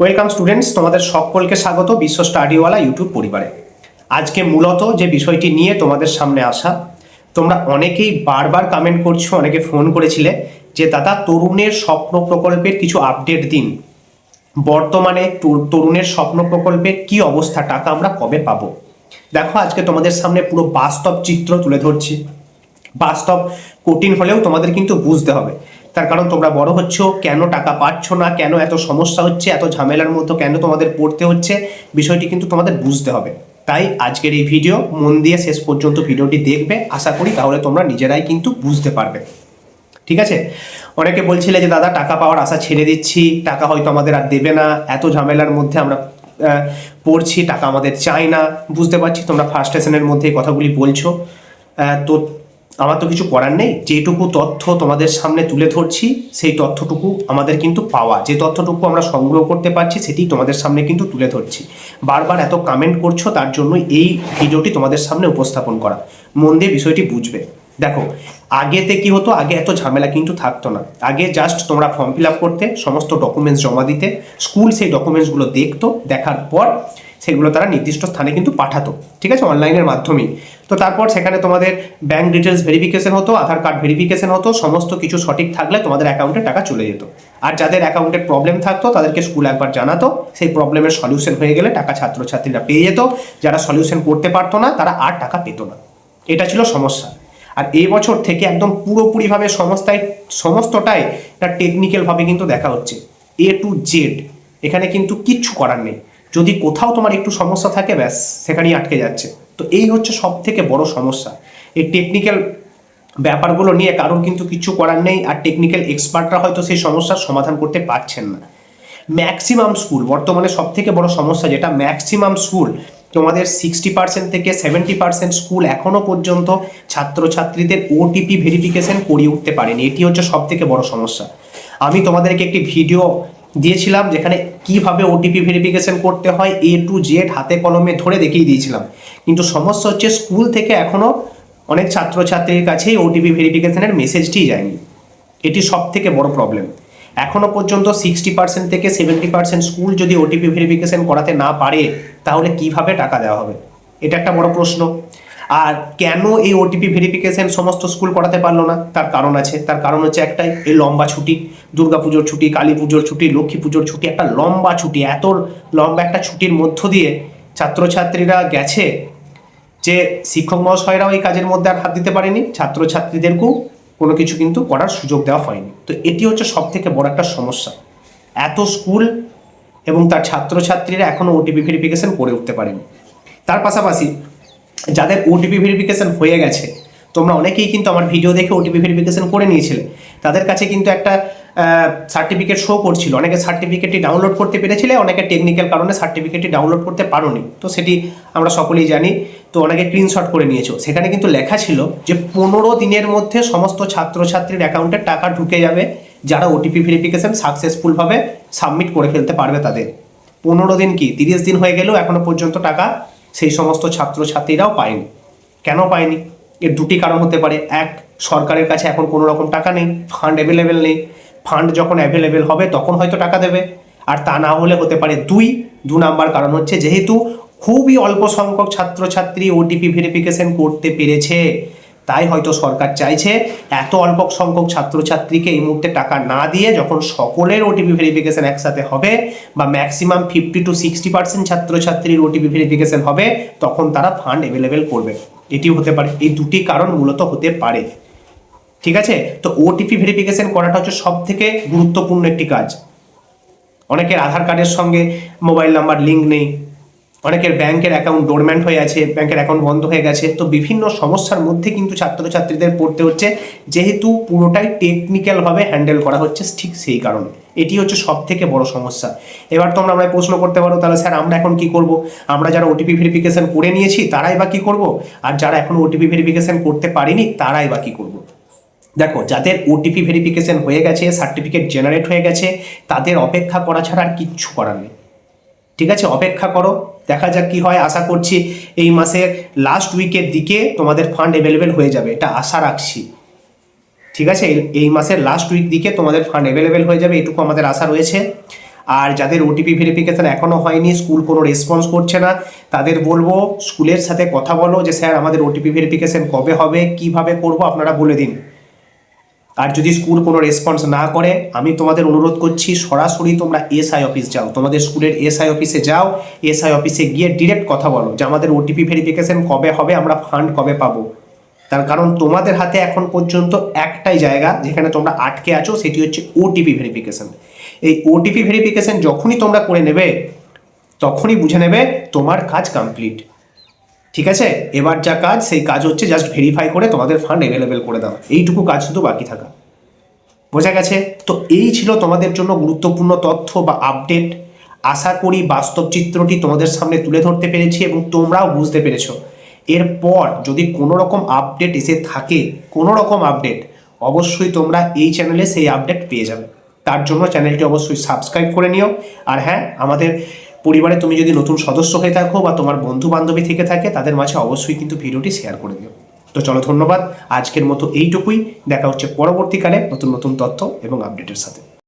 Welcome students তোমাদের সকলকে স্বাগত বিশ্ব স্টাডিওয়ালা ইউটিউব পরিবারে। আজকে মূলত যে বিষয়টি নিয়ে তোমাদের সামনে আসা, তোমরা অনেকেই বারবার কমেন্ট করছ, অনেকে ফোন করেছিলে যে, দাদা, তরুণের স্বপ্ন প্রকল্পের কিছু আপডেট দিন। বর্তমানে তরুণের স্বপ্ন প্রকল্পের কি অবস্থা? টাকা আমরা কবে পাবো? দেখো, আজকে তোমাদের সামনে পুরো বাস্তব চিত্র তুলে ধরছি। বাস্তব কঠিন হলেও তোমাদের কিন্তু বুঝতে হবে। তার কারণ তোমরা বড় হচ্ছ, কেন টাকা পাচ্ছ না, কেন এত সমস্যা হচ্ছে, এত ঝামেলার মধ্যে কেন তোমাদের পড়তে হচ্ছে, বিষয়টি কিন্তু তোমাদের বুঝতে হবে। তাই আজকের এই ভিডিও মন দিয়ে শেষ পর্যন্ত ভিডিওটি দেখবে, আশা করি তাহলে তোমরা নিজেরাই কিন্তু বুঝতে পারবে। ঠিক আছে? অনেকে বলছিলে যে, দাদা, টাকা পাওয়ার আশা ছেড়ে দিচ্ছি, টাকা হয়তো আমাদের আর দেবে না, এত ঝামেলার মধ্যে আমরা পড়ছি, টাকা আমাদের চাই না। বুঝতে পারছি তোমরা ফার্স্ট সেশনের মধ্যে এই কথাগুলি বলছো। তো আমার তো কিছু করার নেই। যেটুকু তথ্য তোমাদের সামনে তুলে ধরছি, সেই তথ্যটুকু আমাদের কিন্তু পাওয়া। যে তথ্যটুকু আমরা সংগ্রহ করতে পারছি, সেটি তোমাদের সামনে কিন্তু তুলে ধরছি। বারবার এত কমেন্ট করছ, তার জন্য এই ভিডিওটি তোমাদের সামনে উপস্থাপন করা। মন দিয়ে বিষয়টি বুঝবে। দেখো আগেতে কি হতো? আগে এত ঝামেলা কিন্তু থাকতো না। আগে জাস্ট তোমরা ফর্ম ফিল আপ করতে, সমস্ত ডকুমেন্টস জমা দিতে স্কুল সেই ডকুমেন্টসগুলো দেখতো, দেখার পর সেগুলো তারা নির্দিষ্ট স্থানে কিন্তু পাঠাতো, ঠিক আছে অনলাইনের মাধ্যমেই। তো তারপর সেখানে তোমাদের ব্যাংক ডিটেলস ভেরিফিকেশন হতো, আধার কার্ড ভেরিফিকেশন হতো, সমস্ত কিছু সঠিক থাকলে তোমাদের অ্যাকাউন্টে টাকা চলে যেত। আর যাদের অ্যাকাউন্টের প্রবলেম থাকতো, তাদেরকে স্কুল একবার জানাতো, সেই প্রবলেমের সলিউশন হয়ে গেলে টাকা ছাত্রছাত্রীরা পেয়ে যেত, যারা সলিউশন করতে পারতো না, তারা আর টাকা পেতো না। এটা ছিল সমস্যা। আর এই বছর থেকে একদম পুরোপুরিভাবে সমস্তায়, সমস্তটাই একটা টেকনিক্যালভাবে কিন্তু দেখা হচ্ছে। এ টু জেড এখানে কিন্তু কিচ্ছু করার নেই। যদি কোথাও তোমার একটু সমস্যা থাকে, ব্যাস, সেখানেই আটকে যাচ্ছে। তো এই হচ্ছে সব থেকে বড় সমস্যা। এই টেকনিক্যাল ব্যাপারগুলো নিয়ে কারোর কিন্তু কিছু করার নেই, আর টেকনিক্যাল এক্সপার্টরা হয়তো সেই সমস্যার সমাধান করতে পারছেন না। ম্যাক্সিমাম স্কুল বর্তমানে সব থেকে বড় সমস্যা যেটা ম্যাক্সিমাম স্কুল তোমাদের সিক্সটি পার্সেন্ট থেকে সেভেন্টি পার্সেন্ট স্কুল এখনও পর্যন্ত ছাত্রছাত্রীদের ওটিপি ভেরিফিকেশন করিয়ে উঠতে পারেনি। এটি হচ্ছে সব থেকে বড় সমস্যা। আমি তোমাদেরকে একটি ভিডিও দিয়েছিলাম, যেখানে কীভাবে ওটিপি ভেরিফিকেশন করতে হয় এ টু জেড হাতে কলমে ধরে দেখিয়ে দিয়েছিলাম। কিন্তু সমস্যা হচ্ছে স্কুল থেকে এখনও অনেক ছাত্রছাত্রীর কাছেই ওটিপি ভেরিফিকেশনের মেসেজটি যায়নি। এটি সব থেকে বড় প্রবলেম এখনও পর্যন্ত সিক্সটি পার্সেন্ট থেকে সেভেন্টি পার্সেন্ট স্কুল যদি ওটিপি ভেরিফিকেশন করাতে না পারে, তাহলে কীভাবে টাকা দেওয়া হবে? এটা একটা বড় প্রশ্ন। আর কেন এই ওটিপি ভেরিফিকেশন সমস্ত স্কুল করাতে পারল না? তার কারণ আছে। তার কারণ হচ্ছে একটাই, এই লম্বা ছুটি। দুর্গাপুজোর ছুটি, কালী পুজোর ছুটি, লক্ষ্মী পুজোর ছুটি, একটা লম্বা ছুটি, এত লম্বা একটা ছুটির মধ্য দিয়ে ছাত্রছাত্রীরা গেছে যে শিক্ষক মহাশয়রাও এই কাজের মধ্যে আর হাত দিতে পারেনি। ছাত্রছাত্রীদেরকেও কোনো কিছু কিন্তু করার সুযোগ দেওয়া হয়নি। তো এটি হচ্ছে সব থেকে বড় একটা সমস্যা। এত স্কুল এবং তার ছাত্রছাত্রীরা এখনও ওটিপি ভেরিফিকেশন করে উঠতে পারেনি। তার পাশাপাশি যাদের ওটিপি ভেরিফিকেশন হয়ে গেছে, তোমরা অনেকেই কিন্তু আমার ভিডিও দেখে ওটিপি ভেরিফিকেশন করে নিয়েছিলে। তাদের কাছে কিন্তু একটা সার্টিফিকেট শো করছিল। অনেকে সার্টিফিকেটটি ডাউনলোড করতে পেরেছিলে, অনেকে টেকনিক্যাল কারণে সার্টিফিকেটটি ডাউনলোড করতে পারোনি। তো সেটি আমরা সকলেই জানি, তো অনেকে স্ক্রিনশট করে নিয়েছো। সেখানে কিন্তু লেখা ছিল যে পনেরো দিনের মধ্যে সমস্ত ছাত্রছাত্রীর অ্যাকাউন্টে টাকা ঢুকে যাবে, যারা ওটিপি ভেরিফিকেশান সাকসেসফুলভাবে সাবমিট করে ফেলতে পারবে তাদের। পনেরো দিন কি? তিরিশ দিন হয়ে গেলেও এখনও পর্যন্ত টাকা সেই সমস্ত ছাত্রছাত্রীরাও পায়নি। কেন পায়নি? এর দুটি কারণ হতে পারে। এক, সরকারের কাছে এখন কোনো রকম টাকা নেই ফান্ড অ্যাভেলেবেল নেই। ফান্ড যখন অ্যাভেলেবেল হবে, তখন হয়তো টাকা দেবে। আর তা না হলে হতে পারে। দুই, দু নাম্বার কারণ হচ্ছে, যেহেতু খুবই অল্প সংখ্যক ছাত্রছাত্রী ওটিপি ভেরিফিকেশন করতে পেরেছে তাই হয়তো সরকার চাইছে এত অল্প সংখ্যক ছাত্রছাত্রীকে এই মুহূর্তে টাকা না দিয়ে যখন সকলের ওটিপি ভেরিফিকেশন একসাথে হবে বা maximum fifty to sixty percent ছাত্রছাত্রীর ওটিপি ভেরিফিকেশন হবে, তখন তারা ফান্ড অ্যাভেলেবেল করবে। এটিও হতে পারে। এই দুটি কারণ মূলত হতে পারে। ঠিক আছে? তো ওটিপি ভেরিফিকেশন করাটা হচ্ছে সব থেকে গুরুত্বপূর্ণ একটি কাজ। অনেকের আধার কার্ডের সঙ্গে মোবাইল নাম্বার লিঙ্ক নেই। অনেকের ব্যাংকের অ্যাকাউন্ট ডোরম্যান্ট হয়ে আছে, ব্যাংকের অ্যাকাউন্ট বন্ধ হয়ে গেছে। তো বিভিন্ন সমস্যার মধ্যে কিন্তু ছাত্রছাত্রীদের পড়তে হচ্ছে। যেহেতু পুরোটাই টেকনিক্যালভাবে হ্যান্ডেল করা হচ্ছে ঠিক সেই কারণে। এটি হচ্ছে সব থেকে বড় সমস্যা। এবার তোমরা আমায় প্রশ্ন করতে পারো, তাহলে স্যার আমরা এখন কি করব? আমরা যারা ওটিপি ভেরিফিকেশন করে নিয়েছি, তারাই বা কি করব? আর যারা এখন ওটিপি ভেরিফিকেশন করতে পারিনি, তারাই বা কি করব? দেখো, যাদের ওটিপি ভেরিফিকেশন হয়ে গেছে সার্টিফিকেট জেনারেট হয়ে গেছে, তাদের অপেক্ষা করা ছাড়া আর কিচ্ছু করার নেই। ঠিক আছে, অপেক্ষা করো, দেখা যাক কি হয়। আশা করছি এই মাসের লাস্ট উইকের দিকে তোমাদের ফান্ড অ্যাভেলেবেল হয়ে যাবে, এটা আশা রাখছি। ঠিক আছে, এই- মাসের লাস্ট উইক দিকে তোমাদের ফান্ড অ্যাভেলেবেল হয়ে যাবে, এটুকু আমাদের আশা রয়েছে। আর যাদের ওটিপি ভেরিফিকেশন এখনও হয়নি স্কুল কোনো রেসপন্স করছে না, তাদের বলব স্কুলের সাথে কথা বলো যে, স্যার, আমাদের ওটিপি ভেরিফিকেশান কবে হবে, কীভাবে করব, আপনারা বলে দিন। আর যদি স্কুল কোনো রেসপন্স না করে, আমি তোমাদের অনুরোধ করছি, সরাসরি তোমরা এসআই অফিস যাও। তোমাদের স্কুলের এসআই অফিসে যাও এসআই অফিসে গিয়ে ডিরেক্ট কথা বলো যে আমাদের ওটিপি ভেরিফিকেশন কবে হবে, আমরা ফান্ড কবে পাবো। তার কারণ তোমাদের হাতে এখন পর্যন্ত একটাই জায়গা যেখানে তোমরা আটকে আছো, সেটি হচ্ছে ওটিপি ভেরিফিকেশন এই ওটিপি ভেরিফিকেশন যখনই তোমরা করে নেবে, তখনই বুঝে নেবে তোমার কাজ কমপ্লিট ঠিক আছে? এবার যা কাজ, সেই কাজ হচ্ছে জাস্ট ভেরিফাই করে তোমাদের ফান্ড অ্যাভেলেবেল করে দাও এইটুকু কাজ শুধু বাকি থাকা। বোঝা গেছে? তো এই ছিল তোমাদের জন্য গুরুত্বপূর্ণ তথ্য বা আপডেট আশা করি বাস্তব চিত্রটি তোমাদের সামনে তুলে ধরতে পেরেছি এবং তোমরাও বুঝতে পেরেছ। এরপর যদি কোনো রকম আপডেট এসে থাকে, কোনো রকম আপডেট অবশ্যই তোমরা এই চ্যানেলে সেই আপডেট পেয়ে যাবে। তার জন্য চ্যানেলটি অবশ্যই সাবস্ক্রাইব করে নিও। আর হ্যাঁ আমাদের পরিবারে তুমি যদি নতুন সদস্য হয়ে থাকো বা তোমার বন্ধু বান্ধবী থেকে থাকে, তাদের মাঝে অবশ্যই কিন্তু ভিডিওটি শেয়ার করে দিও। তো চলো ধন্যবাদ, আজকের মতো এইটুকুই। দেখা হচ্ছে পরবর্তীকালে নতুন নতুন তথ্য এবং আপডেটের সাথে।